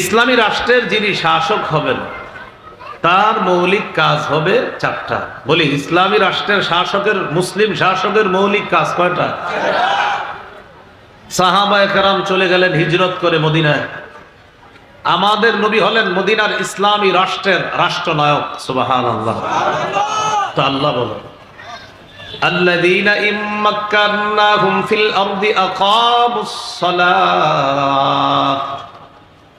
ইসলামী রাষ্ট্রের যিনি শাসক হবেন তার মৌলিক কাজ হবে চারটা বলি ইসলামী রাষ্ট্রের শাসকের মুসলিম শাসকের মৌলিক কাজ কয়টা সাহাবা একরাম চলে গেলেন হিজরত করে মদিনায় আমাদের নবী হলেন মদিনার ইসলামী রাষ্ট্রের রাষ্ট্রনায়ক সুবাহান আল্লাহ তো আল্লাহ বলো الذين إن مكناهم في الأرض أقاموا الصلاة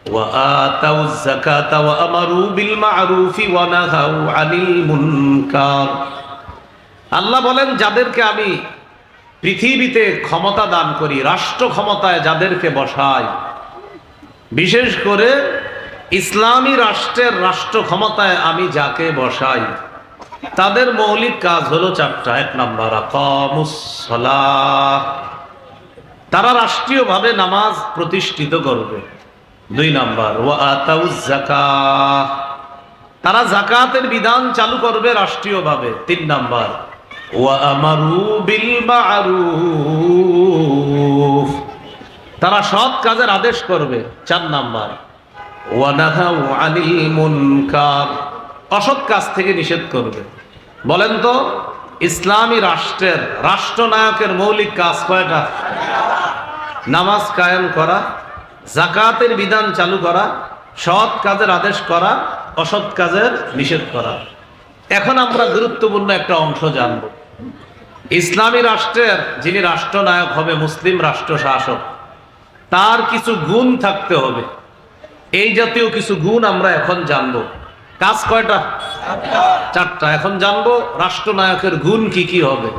وآتوا الزكاة وأمروا بالمعروف ونهوا عن المنكر আল্লাহ বলেন যাদেরকে আমি পৃথিবীতে ক্ষমতা দান করি রাষ্ট্র ক্ষমতায় যাদেরকে বসাই বিশেষ করে ইসলামী রাষ্ট্রের রাষ্ট্র ক্ষমতায় আমি যাকে বসাই তাদের মৌলিক কাজ হলো চারটা এক নম্বর আকামুসসালাহ। তারা রাষ্ট্রীয়ভাবে নামাজ প্রতিষ্ঠিত করবে দুই নাম্বার তারা জাকাতের বিধান চালু করবে রাষ্ট্রীয়ভাবে। তিন নম্বর তারা সৎ কাজের আদেশ করবে। চার নাম্বার অসৎ কাজ থেকে নিষেধ করবে। বলেন তো, ইসলামী রাষ্ট্রের রাষ্ট্রনায়কের মৌলিক কাজ কয়টা? নামাজ কায়েম করা জাকাতের বিধান চালু করা, সৎ কাজের আদেশ করা, অসৎ কাজের নিষেধ করা। এখন আমরা গুরুত্বপূর্ণ একটা অংশ জানব। ইসলামী রাষ্ট্রের যিনি রাষ্ট্রনায়ক হবে, মুসলিম রাষ্ট্র শাসক, তার কিছু গুণ থাকতে হবে। এই জাতীয় কিছু গুণ আমরা এখন জানব। কাজ কয়টা? চারটা। এখন জানব রাষ্ট্রনায়কের গুণ কি কি হবে।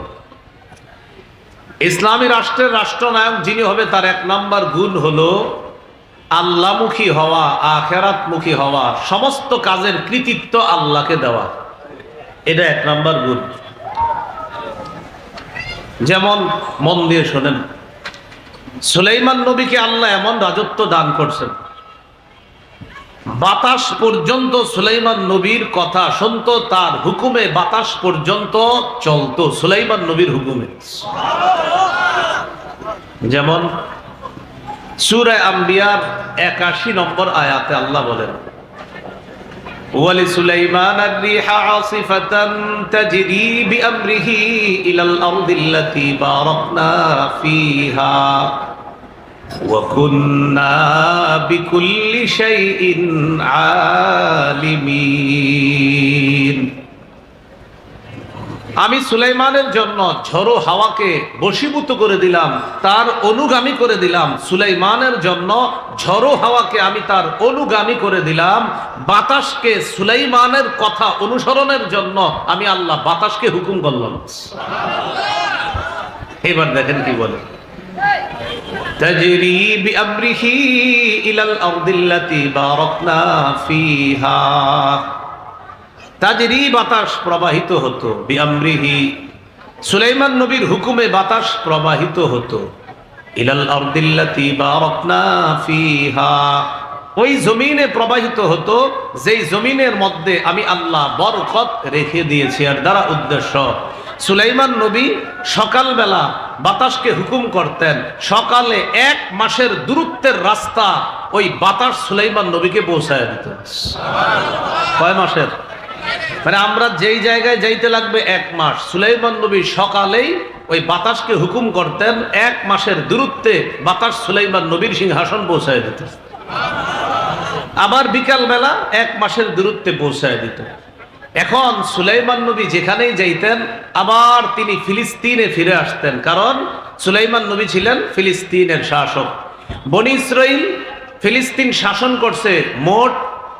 ইসলামী রাষ্ট্রের রাষ্ট্রনায়ক যিনি হবে, তার এক নাম্বার গুণ হলো আল্লাহমুখী হওয়া, আখেরাতমুখী হওয়া, সমস্ত কাজের কৃতিত্ব আল্লাহকে দেওয়া। এটা এক নম্বর গুণ। যেমন মন দিয়ে শোনেন, সুলাইমান নবীকে আল্লাহ এমন রাজত্ব দান করছেন, বাতাস পর্যন্ত সুলাইমান নবীর কথা শুনতো, তার হুকুমে বাতাস পর্যন্ত চলতো, সুলাইমান নবীর হুকুমে। যেমন সুরায় আম্বিয়ার একাশি নম্বর আয়াতে আল্লাহ বলেন ولسليمان الريح عاصفة تجري بأمره إلى الأرض التي باركنا فيها وكنا بكل شيء عالمين আমি সুলাইমানের জন্য ঝড়ো হাওয়াকে বশীভূত করে দিলাম তার অনুগামী করে দিলাম সুলাইমানের জন্য ঝড়ো হাওয়াকে আমি তার অনুগামী করে দিলাম বাতাসকে সুলাইমানের কথা অনুসরণের জন্য আমি আল্লাহ বাতাসকে হুকুম করলাম এবার দেখেন কি বলে تجري بأمره إلى الأرض التي باركنا فيها তাজরি বাতাস প্রবাহিত হতো, বিআমরিহি। সুলাইমান নবীর হুকুমে বাতাস প্রবাহিত হতো। ওই জমিনে প্রবাহিত হতো, যেই জমিনের মধ্যে আমি আল্লাহ বরকত রেখে দিয়েছি আর দ্বারা উদ্দেশ্য। সুলাইমান নবী সকালবেলা বাতাসকে হুকুম করতেন, সকালে এক মাসের দূরত্বের রাস্তা ওই বাতাস সুলাইমান নবীকে পৌঁছায় দিত। কয় মাসের? মানে আমরা যেই জায়গায় যাইতে লাগবে এক মাস। সুলাইমান নবী সকালেই ওই বাতাসকে হুকুম করতেন, এক মাসের দূরত্বে বাতাস সুলাইমান নবীর সিংহাসন পৌঁছায় দিত। আবার বিকাল বেলা এক মাসের দূরত্বে পৌঁছায় দিত। এখন সুলাইমান নবী যেখানেই যাইতেন, আবার তিনি ফিলিস্তিনে ফিরে আসতেন। কারণ সুলাইমান নবী ছিলেন ফিলিস্তিনের শাসক। বনি ইসরাইল ফিলিস্তিন শাসন করছে মোট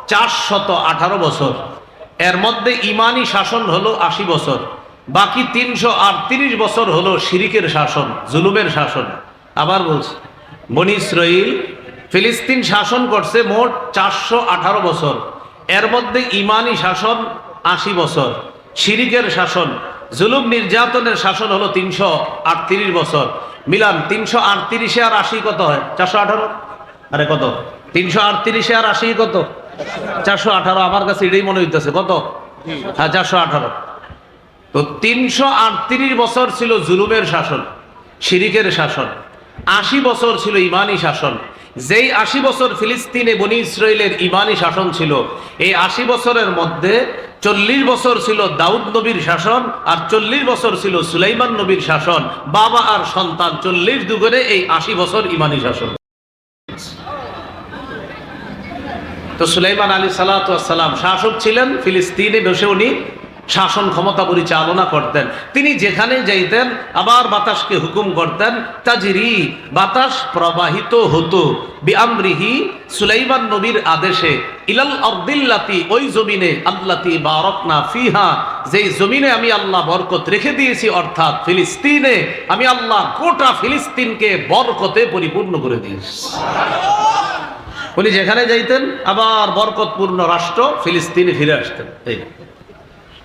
চারশত আঠারো বছর। এর মধ্যে ইমানি শাসন হলো আশি বছর, বাকি তিনশো আটত্রিশ বছর হলো শিরিকের শাসন, জুলুমের শাসন। আবার বলছি, বনি ইসরাইল, ফিলিস্তিন শাসন করছে মোট চারশো আঠারো বছর, এর মধ্যে ইমানি শাসন আশি বছর, শিরিকের শাসন, জুলুম নির্যাতনের শাসন হলো তিনশো আটত্রিশ বছর। মিলান, তিনশো আটত্রিশে আর আশি কত হয়? চারশো আঠারো? আরে কত? তিনশো আটত্রিশে আর আশি কত? চারশো আঠারো আমার কাছে এটাই মনে হইতেছে। কত? হ্যাঁ চারশো আঠারো। তো তিনশো আটত্রিশ বছর ছিল জুলুমের শাসন, শিরিকের শাসন। আশি বছর ছিল ইমানি শাসন। যেই আশি বছর ফিলিস্তিনে বনি ইসরায়েলের ইমানি শাসন ছিল, এই আশি বছরের মধ্যে চল্লিশ বছর ছিল দাউদ নবীর শাসন আর চল্লিশ বছর ছিল সুলাইমান নবীর শাসন। বাবা আর সন্তান, চল্লিশ দুগুণে এই আশি বছর ইমানি শাসন। তো সুলাইমান আলী সালাম শাসক ছিলেন, ফিলিস্তিনে বসে উনি শাসন ক্ষমতা পরিচালনা করতেন। তিনি যেখানে যাইতেন, আবার বাতাসকে হুকুম করতেন, তাজিরি, বাতাস প্রবাহিত হতো। বিআমরিহি সুলাইমান নবীর আদেশে, ইলাল আরদিল্লাতি, ওই জমিনে, আল্লাতি বারকনা ফিহা, যেই জমিনে আমি আল্লাহ বরকত রেখে দিয়েছি, অর্থাৎ ফিলিস্তিনে, আমি আল্লাহ গোটা ফিলিস্তিনকে বরকতে পরিপূর্ণ করে দিয়েছি। উনি যেখানে যাইতেন আবার বরকতপূর্ণ রাষ্ট্র ফিলিস্তিনে ফিরে আসতেন এই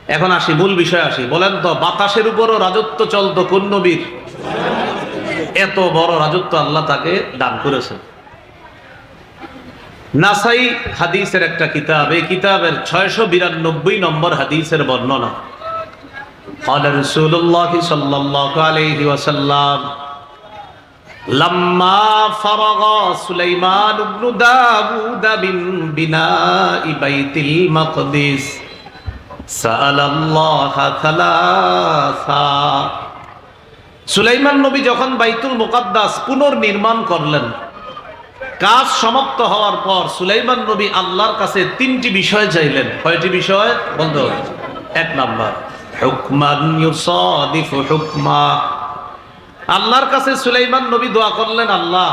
এখন আসি মূল বিষয় আসি বলেন তো বাতাসের উপরও রাজত্ব চলতো কোন নবীর এত বড় রাজত্ব আল্লাহ তাকে দান করেছেন নাসাই হাদিসের একটা কিতাব এই কিতাবের ছয়শো বিরানব্বই নম্বর হাদিসের বর্ণনা قال رسول الله صلى الله عليه وسلم لما فرغ سليمان بن داود من بناء بيت المقدس سأل الله ثلاثا সুলাইমান নবী যখন বাইতুল মুকাদ্দাস পুনর্নির্মাণ করলেন কাজ সমাপ্ত হওয়ার পর সুলাইমান নবী আল্লাহর কাছে তিনটি বিষয় চাইলেন কয়টি বিষয় বলতে হবে এক নাম্বার হুকমান ইউসাদিফু হুকমা আল্লাহর কাছে সুলাইমান নবী দোয়া করলেন আল্লাহ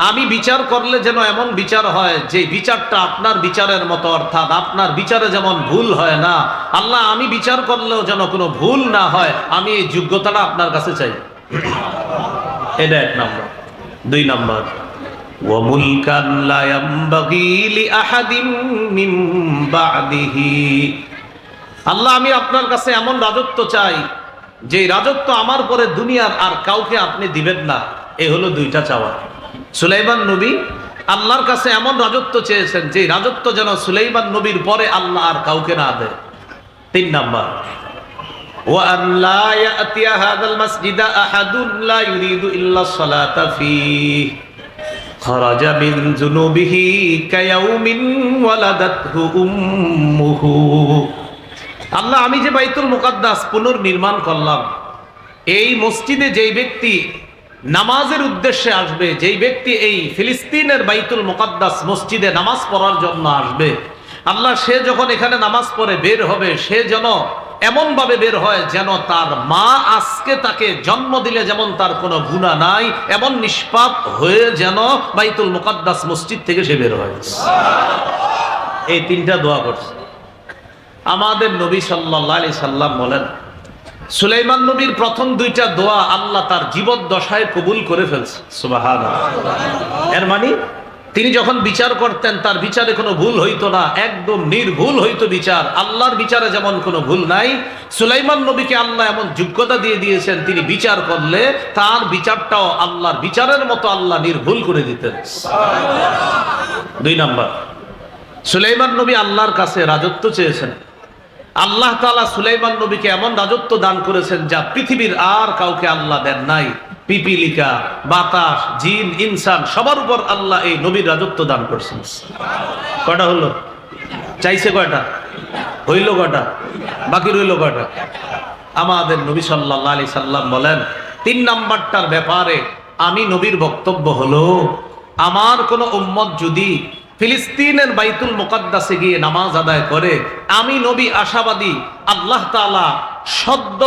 আমি বিচার করলে যেন এমন বিচার হয় যে বিচারটা আপনার বিচারের মতো অর্থাৎ আপনার বিচারে যেমন ভুল হয় না আল্লাহ আমি বিচার করলেও যেন কোনো ভুল না হয় আমি এই যোগ্যতাটা আপনার কাছে চাই এটা এক নম্বর দুই নম্বর وملكا لا ينبغي لأحد من بعده আল্লাহ আমি আপনার কাছে এমন রাজত্ব চাই যে রাজত্ব আমার পরে দুনিয়ার আর কাউকে আপনি দিবেন না এ হলো দুইটা চাওয়া সুলাইমান নবী আল্লাহর কাছে এমন রাজত্ব চেয়েছেন যে রাজত্ব যেন সুলাইমান নবীর পরে আল্লাহ আর কাউকে না দেয় তিন নাম্বার وأن لا يأتي هذا المسجد أحد لا يريد إلا الصلاة فيه خرج من ذنوبه كيوم ولدته أمه আল্লাহ, আমি যে বাইতুল মুকাদ্দাস পুনর্নির্মাণ করলাম, এই মসজিদে যেই ব্যক্তি নামাজের উদ্দেশ্যে আসবে, যেই ব্যক্তি এই ফিলিস্তিনের বাইতুল মুকাদ্দাস মসজিদে নামাজ পড়ার জন্য আসবে, আল্লাহ, সে যখন এখানে নামাজ পড়ে বের হবে, সে যেন এমনভাবে বের হয় যেন তার মা আজকে তাকে জন্ম দিলে যেমন তার কোনো গুণা নাই, এমন নিষ্পাপ হয়ে যেন বাইতুল মুকাদ্দাস মসজিদ থেকে সে বের হয়। এই তিনটা দোয়া করছে। আমাদের নবী সাল্লাহ আলি সাল্লাম বলেন সুলাইমান নবীর প্রথম দুইটা দোয়া আল্লাহ তার জীবদ্দশায় কবুল করে ফেলছে। সুবাহান এর মানে তিনি যখন বিচার করতেন তার বিচারে কোনো ভুল হইতো না একদম নির্ভুল হইতো বিচার। আল্লাহর বিচারে যেমন কোনো ভুল নাই সুলাইমান নবীকে আল্লাহ এমন যোগ্যতা দিয়ে দিয়েছেন তিনি বিচার করলে তার বিচারটাও আল্লাহর বিচারের মতো আল্লাহ নির্ভুল করে দিতেন। দুই নাম্বার সুলাইমান নবী আল্লাহর কাছে রাজত্ব চেয়েছেন। আল্লাহ তালা সুলাইমান নবীকে এমন রাজত্ব দান করেছেন যা পৃথিবীর আর কাউকে আল্লাহ দেন নাই। পিপিলিকা, বাতাস, জিন, ইনসান, সবার উপর আল্লাহ এই নবীর রাজত্ব দান করছেন। কয়টা হলো? চাইছে কয়টা? হইল কয়টা? বাকি রইল কয়টা? আমাদের নবী সাল্লাহ আলি সাল্লাম বলেন, তিন নাম্বারটার ব্যাপারে আমি নবীর বক্তব্য হলো, আমার কোন উম্মত যদি ফিলিস্তিনের বাইতুল মোকাদ্দাসে গিয়ে নামাজ আদায় করে আমি নবী আশাবাদী আল্লাহ তালা সদ্য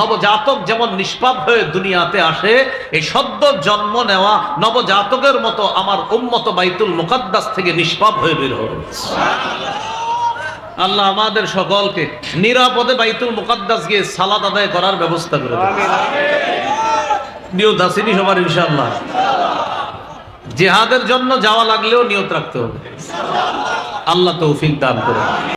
নবজাতক যেমন নিষ্পাপ হয়ে দুনিয়াতে আসে এই সদ্য জন্ম নেওয়া নবজাতকের মতো আমার উম্মত বাইতুল মোকাদ্দাস থেকে নিষ্পাপ হয়ে বের হবে আল্লাহ আমাদের সকলকে নিরাপদে বাইতুল মুকাদ্দাস গিয়ে সালাত আদায় করার ব্যবস্থা করে দেবে নিয়ত আসেনি সবার ইনশাল্লাহ জেহাদের জন্য যাওয়া লাগলেও নিয়ত রাখতে হবে। আল্লাহ তৌফিক দান করে